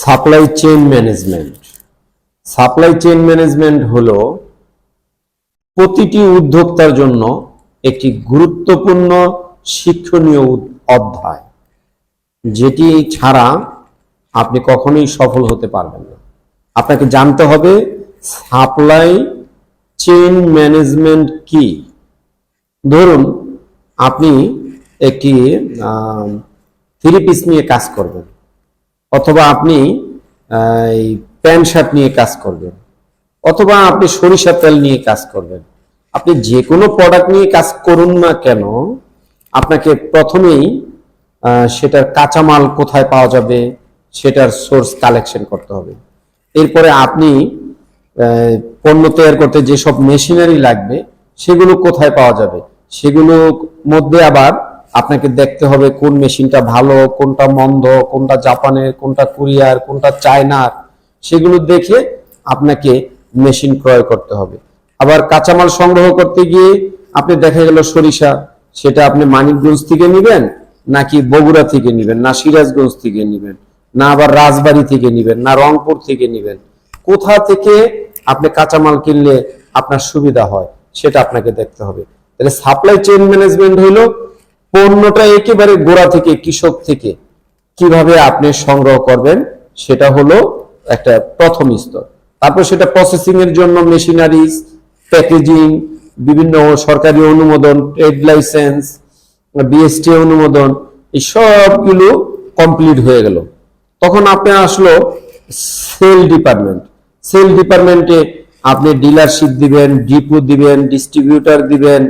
Supply chain management. Supply chain management হলো প্রতিটি উদ্যোক্তার জন্য একটি গুরুত্বপূর্ণ শিক্ষণীয় অধ্যায়, যেটি ছাড়া আপনি কখনোই সফল হতে পারবেন না। আপনাকে জানতে হবে সাপ্লাই চেইন ম্যানেজমেন্ট কি? ধরুন, আপনি একটি থ্রি পিস নিয়ে কাজ করবেন। অথবা আপনি প্যান্ট শার্ট নিয়ে কাজ করবেন, অথবা আপনি সরিষা তেল নিয়ে কাজ করবেন। আপনি যে কোনো প্রোডাক্ট নিয়ে কাজ করুন না কেন, আপনাকে প্রথমেই সেটার কাঁচামাল কোথায় পাওয়া যাবে, সেটার সোর্স কালেকশন করতে হবে। এরপরে আপনি পণ্য তৈরি করতে যেসব মেশিনারি লাগবে, সেগুলো কোথায় পাওয়া যাবে, সেগুলোর মধ্যে আবার আপনাকে দেখতে হবে কোন মেশিনটা ভালো, কোনটা মন্দ, কোনটা জাপানের, কোনটা কোরিয়ার, কোনটা চায়নার, সেগুলো দেখে আপনাকে মেশিন ক্রয় করতে হবে। আবার কাঁচামাল সংগ্রহ করতে গিয়ে আপনি দেখা গেল সরিষা, সেটা আপনি মানিকগঞ্জ থেকে নেবেন নাকি বগুড়া থেকে নেবেন, না সিরাজগঞ্জ থেকে নেবেন, না আবার রাজবাড়ি থেকে নেবেন, না রংপুর থেকে নেবেন। কোথা থেকে আপনি কাঁচামাল কিনলে আপনার সুবিধা হয়, সেটা আপনাকে দেখতে হবে। তাহলে সাপ্লাই চেইন ম্যানেজমেন্ট হইল পণ্যটা একেবারে গোড়া থেকে, কৃষক থেকে কীভাবে আপনি সংগ্রহ করবেন, সেটা হলো একটা প্রথম স্তর। তারপর সেটা প্রসেসিং এর জন্য মেশিনারিজ প্যাকেজিং বিভিন্ন সরকারি অনুমোদন ট্রেড লাইসেন্স বিএসটি অনুমোদন, এই সবগুলো কমপ্লিট হয়ে গেল। তখন আপনি আসলো সেল ডিপার্টমেন্ট সেল ডিপার্টমেন্টে আপনি ডিলারশিপ দিবেন ডিপো দিবেন ডিস্ট্রিবিউটর দিবেন,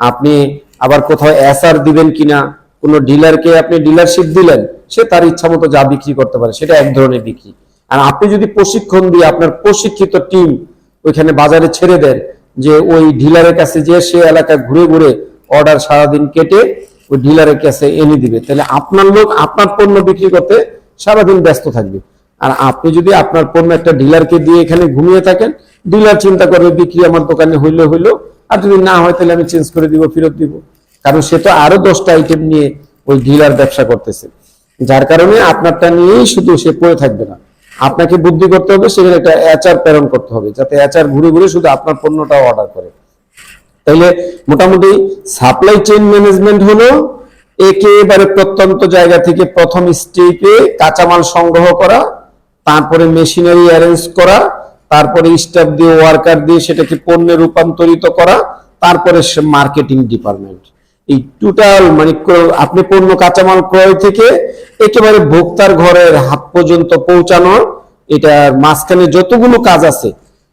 আপনি আবার কোথাও এসআর দিবেন কিনা, কোনো ডিলারকে আপনি ডিলারশিপ দিলেন, সে তার ইচ্ছা মতো যা বিক্রি করতে পারে, সেটা এক ধরনের বিক্রি। আর আপনি যদি প্রশিক্ষণ দিয়ে আপনার প্রশিক্ষিত টিম ওইখানে বাজারে ছেড়ে দেন, যে ওই ডিলারের কাছে যে সে এলাকায় ঘুরে ঘুরে অর্ডার সারাদিন কেটে ওই ডিলারের কাছে এনে দিবে, তাহলে আপনার লোক আপনার পণ্য বিক্রি করতে সারাদিন ব্যস্ত থাকবে। আর আপনি যদি আপনার পণ্য একটা ডিলারকে দিয়ে এখানে ঘুমিয়ে থাকেন ডিলার চিন্তা করবে, বিক্রি আমার দোকানে হইল হইল। আর যদি না হয়, তাহলে আমি চেঞ্জ করে দিব, ফেরত দিব। কারণ সে তো আরও দশটা আইটেম নিয়ে ওই ডিলার ব্যবসা করতেছে। যার কারণে আপনারটা নিয়েই শুধু সে পড়ে থাকবে না। আপনাকে বুদ্ধি করতে হবে, সেখানে একটা অ্যাচার প্রেরণ করতে হবে, যাতে অ্যাচার ঘুরে ঘুরে শুধু আপনার পণ্যটাও অর্ডার করে। তাইলে মোটামুটি সাপ্লাই চেইন ম্যানেজমেন্ট হলো একেবারে প্রত্যন্ত জায়গা থেকে প্রথম স্টেপে কাঁচামাল সংগ্রহ করা, তারপরে মেশিনারি অ্যারেঞ্জ করা তারপরে স্টাফ দিয়ে ওয়ার্কার দিয়ে সেটাকে পণ্যে রূপান্তরিত করা, তারপরে মার্কেটিং ডিপার্টমেন্ট এই টোটাল মানে আপনি পণ্য কাঁচামাল ক্রয় থেকে একেবারে ভোক্তার ঘরের হাত পর্যন্ত পৌঁছানোর এটার মাঝখানে যতগুলো কাজ আছে,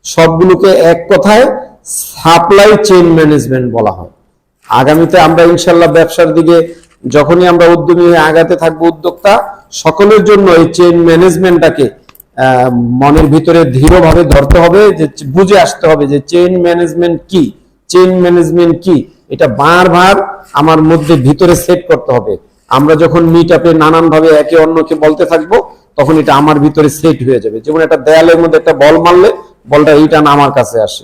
সবগুলোকে এক কথায় সাপ্লাই চেইন ম্যানেজমেন্ট বলা হয়। আগামীতে আমরা ইনশাল্লাহ ব্যবসার দিকে যখনই আমরা উদ্যমী আগাতে থাকব উদ্যোক্তা, সকলের জন্য এই চেইন ম্যানেজমেন্টটাকে মনের ভিতরে দৃঢ়ভাবে ধরতে হবে যে বুঝে আসতে হবে যে চেইন ম্যানেজমেন্ট কি? চেইন ম্যানেজমেন্ট কি? এটা বারবার আমার মধ্যে ভিতরে সেট করতে হবে। আমরা যখন মিট আপে নানান ভাবে একে অন্যকে বলতে থাকব, তখন এটা আমার ভিতরে সেট হয়ে যাবে। যেমন একটা দেয়ালের মধ্যে একটা বল মারলে, বলটা এইটা আমার কাছে আসে।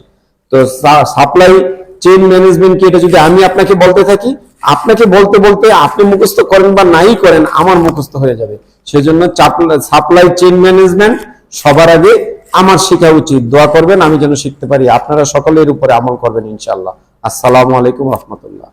তো সাপ্লাই চেইন ম্যানেজমেন্ট কি? এটা যদি আমি আপনাকে বলতে থাকি, আপনাকে বলতে বলতে আপনি মুখস্থ করেন বা নাই করেন, আমার মুখস্থ হয়ে যাবে। সেজন্য সাপ্লাই চেইন ম্যানেজমেন্ট সবার আগে আমার শেখা উচিত। দোয়া করবেন, আমি যেন শিখতে পারি। আপনারা সকলের উপরে আমল করবেন ইনশাল্লাহ আসসালামু আলাইকুম রহমতুল্লাহ।